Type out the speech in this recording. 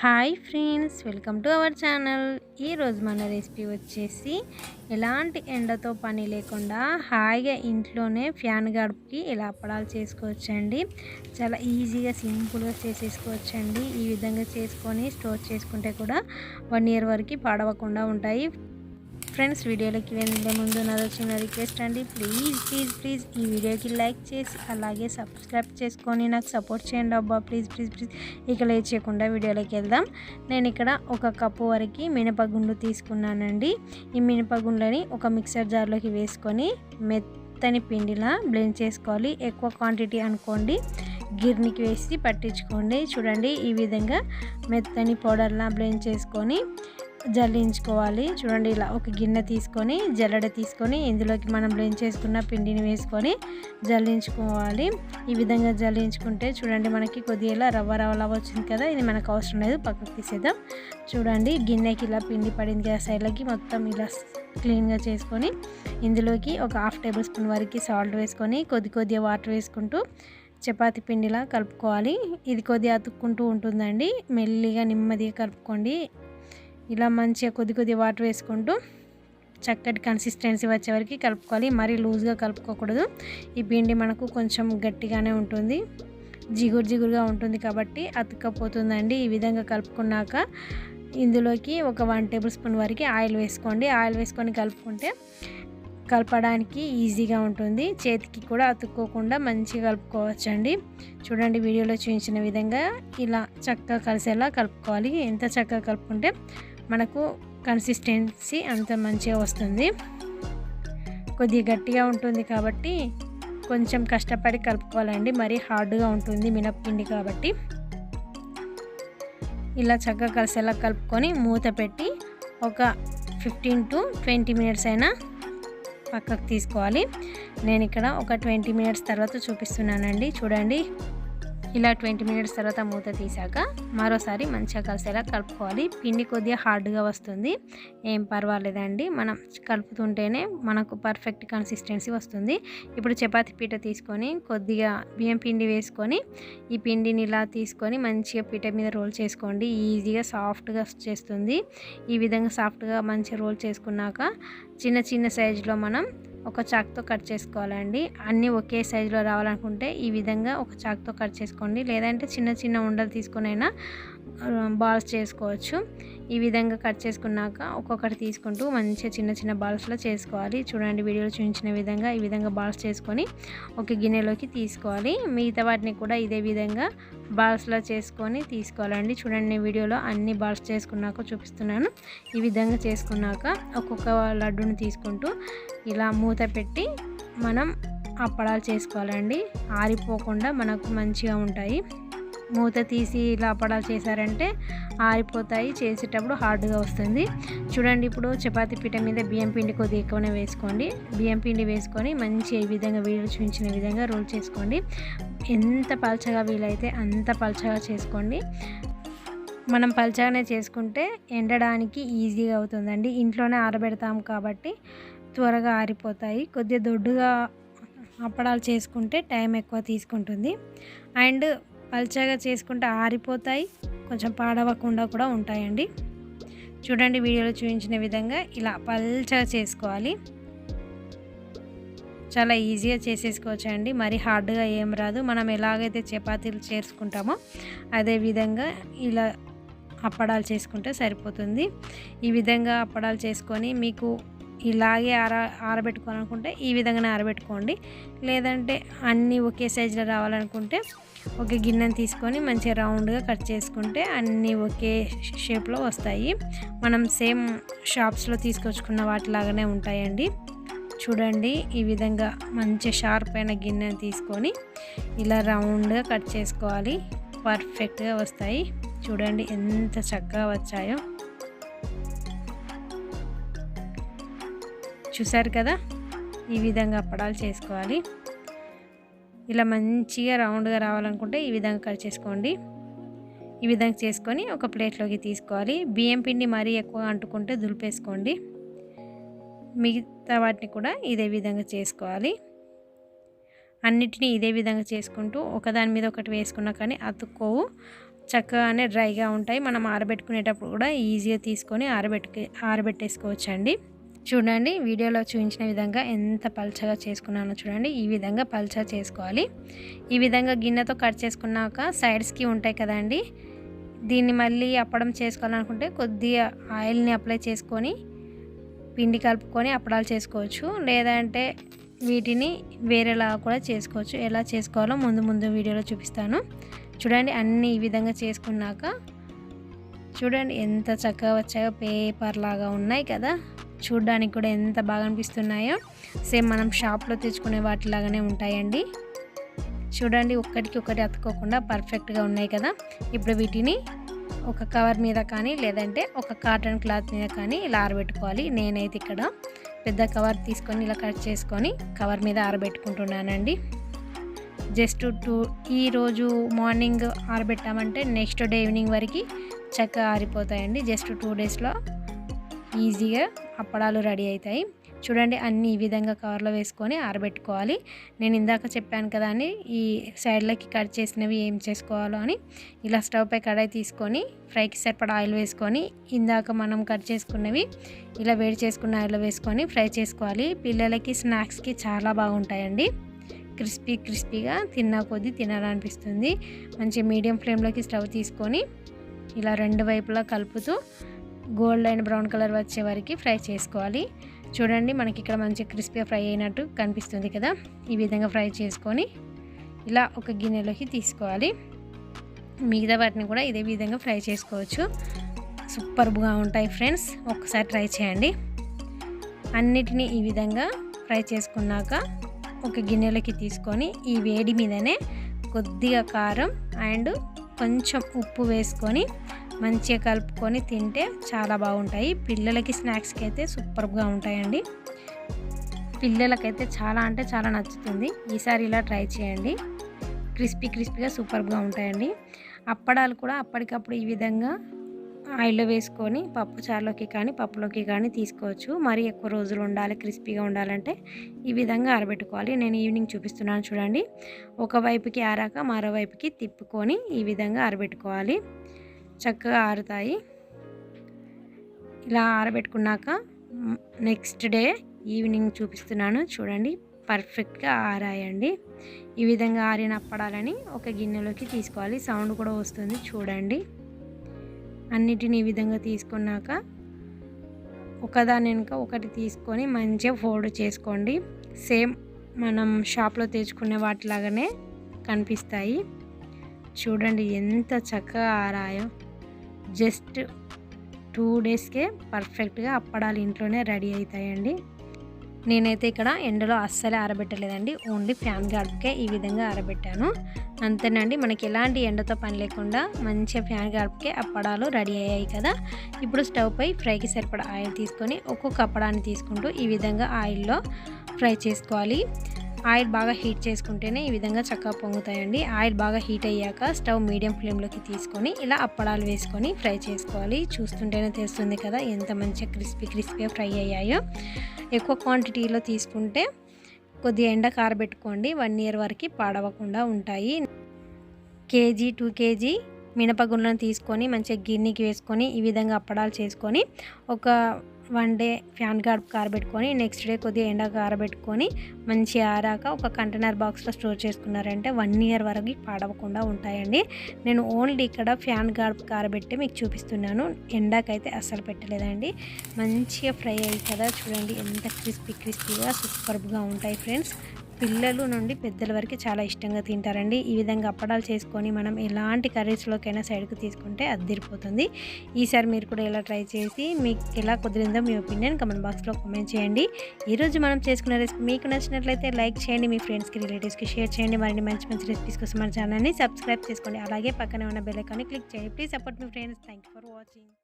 Hi friends welcome to our channel. ఈరోజు మన recipe వచ్చేసి ఎలాంటి ఎండతో పని లేకుండా హాయిగా ఇంట్లోనే ఫ్యాన్ గడుపుకి ఇలా అప్పడాలు చేసుకోవచ్చండి. చాలా ఈజీగా సింపుల్గా చేసేసుకోవచ్చండి. ఈ విధంగా చేసుకొని స్టోర్ చేసుకుంటే కూడా వన్ ఇయర్ వరకు పాడవకుండా ఉంటాయి. ఫ్రెండ్స్ వీడియోలోకి వెళ్ళే ముందు నాది చిన్న రిక్వెస్ట్ అండి. ప్లీజ్ ప్లీజ్ ప్లీజ్ ఈ వీడియోకి లైక్ చేసి అలాగే సబ్స్క్రైబ్ చేసుకొని నాకు సపోర్ట్ చేయండి అబ్బా. ప్లీజ్ ప్లీజ్ ప్లీజ్ ఇక లేట్ చేయకుండా వీడియోలోకి వెళ్దాం. నేను ఇక్కడ ఒక కప్పు వరకు మినపగుండు తీసుకున్నానండి. ఈ మినపగుండ్లని ఒక మిక్సర్ జార్లోకి వేసుకొని మెత్తని పిండిలా బ్లెండ్ చేసుకోవాలి. ఎక్కువ క్వాంటిటీ అనుకోండి గిర్నికి వేసి పట్టించుకోండి. చూడండి ఈ విధంగా మెత్తని పౌడర్లా బ్లెండ్ చేసుకొని జల్లించుకోవాలి. చూడండి ఇలా ఒక గిన్నె తీసుకొని జల్లెడ తీసుకొని ఇందులోకి మనం బ్లెండ్ చేసుకున్న పిండిని వేసుకొని జల్లించుకోవాలి. ఈ విధంగా జల్లించుకుంటే చూడండి మనకి కొద్దిగా రవ్వ రవ్వ వచ్చింది కదా ఇది మనకు అవసరం లేదు పక్కకు తీసేద్దాం. చూడండి గిన్నెకి ఇలా పిండి పడింది కదా సైడ్లకి మొత్తం ఇలా క్లీన్గా చేసుకొని ఇందులోకి ఒక హాఫ్ టేబుల్ స్పూన్ వరకు సాల్ట్ వేసుకొని కొద్ది కొద్దిగా వాటర్ వేసుకుంటూ చపాతి పిండిలా కలుపుకోవాలి. ఇది కొద్దిగా అతుక్కుంటూ ఉంటుందండి. మెల్లిగా నెమ్మదిగా కలుపుకోండి. ఇలా మంచిగా కొద్ది కొద్ది వాటర్ వేసుకుంటూ చక్కటి కన్సిస్టెన్సీ వచ్చే వరకు కలుపుకోవాలి. మరీ లూజ్గా కలుపుకోకూడదు. ఈ పిండి మనకు కొంచెం గట్టిగానే ఉంటుంది. జిగురు జిగురుగా ఉంటుంది కాబట్టి అతుక్కపోతుందండి. ఈ విధంగా కలుపుకున్నాక ఇందులోకి ఒక వన్ టేబుల్ స్పూన్ వరకు ఆయిల్ వేసుకోండి. ఆయిల్ వేసుకొని కలుపుకుంటే కలపడానికి ఈజీగా ఉంటుంది. చేతికి కూడా అతుక్కోకుండా మంచిగా కలుపుకోవచ్చండి. చూడండి వీడియోలో చూపించిన విధంగా ఇలా చక్కగా కలిసేలా కలుపుకోవాలి. ఎంత చక్కగా కలుపుకుంటే మనకు కన్సిస్టెన్సీ అంత మంచిగా వస్తుంది. కొద్దిగా గట్టిగా ఉంటుంది కాబట్టి కొంచెం కష్టపడి కలుపుకోవాలండి. మరీ హార్డ్గా ఉంటుంది మినప్పిండి కాబట్టి. ఇలా చక్కగా కలిసేలా కలుపుకొని మూత పెట్టి ఒక ఫిఫ్టీన్ టు ట్వంటీ మినిట్స్ అయినా పక్కకు తీసుకోవాలి. నేను ఇక్కడ ఒక ట్వంటీ మినిట్స్ తర్వాత చూపిస్తున్నానండి. చూడండి. ఇలా ట్వంటీ మినిట్స్ తర్వాత మూత తీసాక మరోసారి మంచిగా కలిసేలా కలుపుకోవాలి. పిండి కొద్దిగా హార్డ్గా వస్తుంది. ఏం పర్వాలేదండి. మనం కలుపుతుంటేనే మనకు పర్ఫెక్ట్ కన్సిస్టెన్సీ వస్తుంది. ఇప్పుడు చపాతి పీట తీసుకొని కొద్దిగా బియ్యం పిండి వేసుకొని ఈ పిండిని ఇలా తీసుకొని మంచిగా పీట మీద రోల్ చేసుకోండి. ఈజీగా సాఫ్ట్గా చేస్తుంది. ఈ విధంగా సాఫ్ట్గా మంచిగా రోల్ చేసుకున్నాక చిన్న చిన్న సైజులో మనం ఒక చాక్తో కట్ చేసుకోవాలండి. అన్నీ ఒకే సైజులో రావాలనుకుంటే ఈ విధంగా ఒక చాక్తో కట్ చేసుకోండి. లేదంటే చిన్న చిన్న ఉండలు తీసుకునైనా బాల్స్ చేసుకోవచ్చు. ఈ విధంగా కట్ చేసుకున్నాక ఒక్కొక్కటి తీసుకుంటూ మంచిగా చిన్న చిన్న బాల్స్లో చేసుకోవాలి. చూడండి వీడియోలో చూపించిన విధంగా ఈ విధంగా బాల్స్ చేసుకొని ఒక గిన్నెలోకి తీసుకోవాలి. మిగతా వాటిని కూడా ఇదే విధంగా బాల్స్లో చేసుకొని తీసుకోవాలండి. చూడండి నేను వీడియోలో అన్ని బాల్స్ చేసుకున్నాక చూపిస్తున్నాను. ఈ విధంగా చేసుకున్నాక ఒక్కొక్క లడ్డును తీసుకుంటూ ఇలా మూత పెట్టి మనం అప్పడాలు చేసుకోవాలండి. ఆరిపోకుండా మనకు మంచిగా ఉంటాయి. మూత తీసి ఇలా అప్పడాలు చేశారంటే ఆరిపోతాయి. చేసేటప్పుడు హార్డ్గా వస్తుంది. చూడండి ఇప్పుడు చపాతీ పీట మీద బియ్యం పిండి కొద్దిగా ఎక్కువనే వేసుకోండి. బియ్యం పిండి వేసుకొని మంచి ఈ విధంగా వీడియో చూపించిన విధంగా రోల్ చేసుకోండి. ఎంత పలచగా వీలైతే అంత పలచగా చేసుకోండి. మనం పల్చగానే చేసుకుంటే ఎండడానికి ఈజీగా అవుతుందండి. ఇంట్లోనే ఆరబెడతాం కాబట్టి త్వరగా ఆరిపోతాయి. కొద్దిగా దొడ్డుగా అప్పడాలు చేసుకుంటే టైం ఎక్కువ తీసుకుంటుంది. అండ్ పల్చగా చేసుకుంటే ఆరిపోతాయి. కొంచెం పాడవకుండా కూడా ఉంటాయండి. చూడండి వీడియోలో చూపించిన విధంగా ఇలా పల్చగా చేసుకోవాలి. చాలా ఈజీగా చేసేసుకోవచ్చు అండి మరి హార్డ్గా ఏం రాదు. మనం ఎలాగైతే చపాతీలు చేసుకుంటామో అదే విధంగా ఇలా అప్పడాలు చేసుకుంటే సరిపోతుంది. ఈ విధంగా అప్పడాలు చేసుకొని మీకు ఇలాగే ఆర ఆరబెట్టుకోవాలనుకుంటే ఈ విధంగానే ఆరబెట్టుకోండి. లేదంటే అన్నీ ఒకే సైజులో రావాలనుకుంటే ఒక గిన్నెని తీసుకొని మంచిగా రౌండ్గా కట్ చేసుకుంటే అన్నీ ఒకే షేప్లో వస్తాయి. మనం సేమ్ షాప్స్లో తీసుకొచ్చుకున్న వాటిలాగానే ఉంటాయండి. చూడండి ఈ విధంగా మంచి షార్ప్ అయిన గిన్నెని తీసుకొని ఇలా రౌండ్గా కట్ చేసుకోవాలి. పర్ఫెక్ట్గా వస్తాయి. చూడండి ఎంత చక్కగా వచ్చాయో. చూసారు కదా? ఈ విధంగా అప్పడాలు చేసుకోవాలి. ఇలా మంచిగా రౌండ్గా రావాలనుకుంటే ఈ విధంగా కట్ చేసుకోండి. ఈ విధంగా చేసుకొని ఒక ప్లేట్లోకి తీసుకోవాలి. బియ్యం పిండి మరీ ఎక్కువ అంటుకుంటే దులిపేసుకోండి. మిగతా వాటిని కూడా ఇదే విధంగా చేసుకోవాలి. అన్నిటినీ ఇదే విధంగా చేసుకుంటూ ఒకదాని మీద ఒకటి వేసుకున్నా కానీ అతుక్కోవు. చక్కగానే డ్రైగా ఉంటాయి. మనం ఆరబెట్టుకునేటప్పుడు కూడా ఈజీగా తీసుకొని ఆరబెట్టుకు ఆరబెట్టేసుకోవచ్చు అండి చూడండి వీడియోలో చూపించిన విధంగా ఎంత పల్చగా చేసుకున్నానో చూడండి ఈ విధంగా పల్చగా చేసుకోవాలి. ఈ విధంగా గిన్నెతో కట్ చేసుకున్నాక సైడ్స్కి ఉంటాయి కదండి దీన్ని మళ్ళీ అప్పడం చేసుకోవాలనుకుంటే కొద్దిగా ఆయిల్ని అప్లై చేసుకొని పిండి కలుపుకొని అప్పడాలు చేసుకోవచ్చు. లేదంటే వీటిని వేరేలా కూడా చేసుకోవచ్చు. ఎలా చేసుకోవాలో ముందు ముందు వీడియోలో చూపిస్తాను. చూడండి అన్నీ ఈ విధంగా చేసుకున్నాక చూడండి ఎంత చక్కగా వచ్చాయో పేపర్ లాగా ఉన్నాయి కదా. చూడడానికి కూడా ఎంత బాగా అనిపిస్తున్నాయో సేమ్ మనం షాప్లో తెచ్చుకునే వాటిలాగానే ఉంటాయండి. చూడండి ఒక్కటికి ఒకటి అతుక్కోకుండా పర్ఫెక్ట్గా ఉన్నాయి కదా. ఇప్పుడు వీటిని ఒక కవర్ మీద కానీ లేదంటే ఒక కాటన్ క్లాత్ మీద కానీ ఇలా ఆరబెట్టుకోవాలి. నేనైతే ఇక్కడ పెద్ద కవర్ తీసుకొని ఇలా కట్ చేసుకొని కవర్ మీద ఆరబెట్టుకుంటున్నానండి. జస్ట్ టూ ఈరోజు మార్నింగ్ ఆరబెట్టామంటే నెక్స్ట్ డే ఈవినింగ్ వరకు చక్కగా ఆరిపోతాయండి. జస్ట్ టూ డేస్లో ఈజీగా అప్పడాలు రెడీ అవుతాయి. చూడండి అన్నీ ఈ విధంగా కవర్లో వేసుకొని ఆరబెట్టుకోవాలి. నేను ఇందాక చెప్పాను కదా అని ఈ సైడ్లకి కట్ చేసినవి ఏం చేసుకోవాలో అని. ఇలా స్టవ్ పై కడాయి తీసుకొని ఫ్రైకి సరిపడా ఆయిల్ వేసుకొని ఇందాక మనం కట్ చేసుకున్నవి ఇలా వేడి చేసుకున్న ఆయిల్లో వేసుకొని ఫ్రై చేసుకోవాలి. పిల్లలకి స్నాక్స్కి చాలా బాగుంటాయండి. క్రిస్పీ క్రిస్పీగా తిన్నా కొద్దీ తినాలనిపిస్తుంది. మంచి మీడియం ఫ్లేమ్లోకి స్టవ్ తీసుకొని ఇలా రెండు వైపులా కలుపుతూ గోల్డ్ అండ్ బ్రౌన్ కలర్ వచ్చే వరకు ఫ్రై చేసుకోవాలి. చూడండి మనకి ఇక్కడ మంచి క్రిస్పీగా ఫ్రై అయినట్టు కనిపిస్తుంది కదా. ఈ విధంగా ఫ్రై చేసుకొని ఇలా ఒక గిన్నెలోకి తీసుకోవాలి. మిగతా వాటిని కూడా ఇదే విధంగా ఫ్రై చేసుకోవచ్చు. సూపర్గా ఉంటాయి ఫ్రెండ్స్. ఒకసారి ట్రై చేయండి. అన్నిటినీ ఈ విధంగా ఫ్రై చేసుకున్నాక ఒక గిన్నెలోకి తీసుకొని ఈ వేడి మీదనే కొద్దిగా కారం అండ్ కొంచెం ఉప్పు వేసుకొని మంచిగా కలుపుకొని తింటే చాలా బాగుంటాయి. పిల్లలకి స్నాక్స్కి అయితే సూపర్గా ఉంటాయండి. పిల్లలకైతే చాలా అంటే చాలా నచ్చుతుంది. ఈసారి ఇలా ట్రై చేయండి. క్రిస్పీ క్రిస్పీగా సూపర్గా ఉంటాయండి. అప్పడాలు కూడా అప్పటికప్పుడు ఈ విధంగా ఆయిల్లో వేసుకొని పప్పు చారులోకి కానీ పప్పులోకి కానీ తీసుకోవచ్చు. మరి ఎక్కువ రోజులు ఉండాలి క్రిస్పీగా ఉండాలంటే ఈ విధంగా ఆరబెట్టుకోవాలి. నేను ఈవినింగ్ చూపిస్తున్నాను చూడండి. ఒకవైపుకి ఆరాక మరోవైపుకి తిప్పుకొని ఈ విధంగా ఆరబెట్టుకోవాలి. చక్కగా ఆరుతాయి. ఇలా ఆరబెట్టుకున్నాక నెక్స్ట్ డే ఈవినింగ్ చూపిస్తున్నాను. చూడండి పర్ఫెక్ట్గా ఆరాయండి. ఈ విధంగా ఆరిన అప్పడాలని ఒక గిన్నెలోకి తీసుకోవాలి. సౌండ్ కూడా వస్తుంది చూడండి. అన్నిటిని ఈ విధంగా తీసుకున్నాక ఒకదాని వెనుక ఒకటి తీసుకొని మంచిగా ఫోల్డ్ చేసుకోండి. సేమ్ మనం షాప్లో తెచ్చుకునే వాటిలాగానే కనిపిస్తాయి. చూడండి ఎంత చక్కగా ఆరాయో. జస్ట్ టూ డేస్కే పర్ఫెక్ట్గా అప్పడాలు ఇంట్లోనే రెడీ అవుతాయండి. నేనైతే ఇక్కడ ఎండలో అస్సలే ఆరబెట్టలేదండి. ఓన్లీ ఫ్యాన్ గార్డ్కే ఈ విధంగా ఆరబెట్టాను. అంతేనండి మనకి ఎలాంటి ఎండతో పని లేకుండా మంచిగా ఫ్యాన్ గార్డ్కే అప్పడాలు రెడీ అయ్యాయి కదా. ఇప్పుడు స్టవ్ పై ఫ్రైకి సరిపడా ఆయిల్ తీసుకొని ఒక్కొక్క అప్పడాన్ని తీసుకుంటూ ఈ విధంగా ఆయిల్లో ఫ్రై చేసుకోవాలి. ఆయిల్ బాగా హీట్ చేసుకుంటేనే ఈ విధంగా చక్కగా పొంగుతాయండి. ఆయిల్ బాగా హీట్ అయ్యాక స్టవ్ మీడియం ఫ్లేమ్లోకి తీసుకొని ఇలా అప్పడాలు వేసుకొని ఫ్రై చేసుకోవాలి. చూస్తుంటేనే తెలుస్తుంది కదా ఎంత మంచిగా క్రిస్పీ క్రిస్పీగా ఫ్రై అయ్యాయో. ఎక్కువ క్వాంటిటీలో తీసుకుంటే కొద్దిగా ఎండ కారబెట్టుకోండి. వన్ ఇయర్ వరకు పాడవకుండా ఉంటాయి. కేజీ టూ కేజీ మినపగుండ్లను తీసుకొని మంచిగా గిన్నెకి వేసుకొని ఈ విధంగా అప్పడాలు చేసుకొని ఒక వన్ డే ఫ్యాన్ గార్డ్ కారబెట్టుకొని నెక్స్ట్ డే కొద్దిగా ఎండ కారబెట్టుకొని మంచి ఆరాక ఒక కంటైనర్ బాక్స్లో స్టోర్ చేసుకున్నారంటే వన్ ఇయర్ వరకు పాడవకుండా ఉంటాయండి. నేను ఓన్లీ ఇక్కడ ఫ్యాన్ గాడ్ కారబెట్టి మీకు చూపిస్తున్నాను. ఎండాకైతే అస్సలు పెట్టలేదండి. మంచిగా ఫ్రై అయ్యి కదా చూడండి ఎంత క్రిస్పీ క్రిస్పీగా సూపర్గా ఉంటాయి ఫ్రెండ్స్. పిల్లలు నుండి పెద్దల వరకు చాలా ఇష్టంగా తింటారండి. ఈ విధంగా అప్పడాలు చేసుకొని మనం ఎలాంటి కర్రీస్లోకైనా సైడ్కి తీసుకుంటే అద్దరిపోతుంది. ఈసారి మీరు కూడా ఎలా ట్రై చేసి మీకు ఎలా కుదిరిందో మీ ఒపీనియన్ కమెంట్ బాక్స్లో కామెంట్ చేయండి. ఈరోజు మనం చేసుకున్న రెసిపీ మీకు నచ్చినట్లయితే లైక్ చేయండి మీ ఫ్రెండ్స్కి రిలేటివ్స్కి షేర్ చేయండి. మరిన్ని మంచి మంచి రెసిపీస్ కోసం మన ఛానల్ని సబ్స్క్రైబ్ చేసుకోండి. అలాగే పక్కనే ఉన్న బెల్ ఐకాన్ని క్లిక్ చేయండి. ప్లీజ్ సపోర్ట్ మీ ఫ్రెండ్స్. Thank for watching.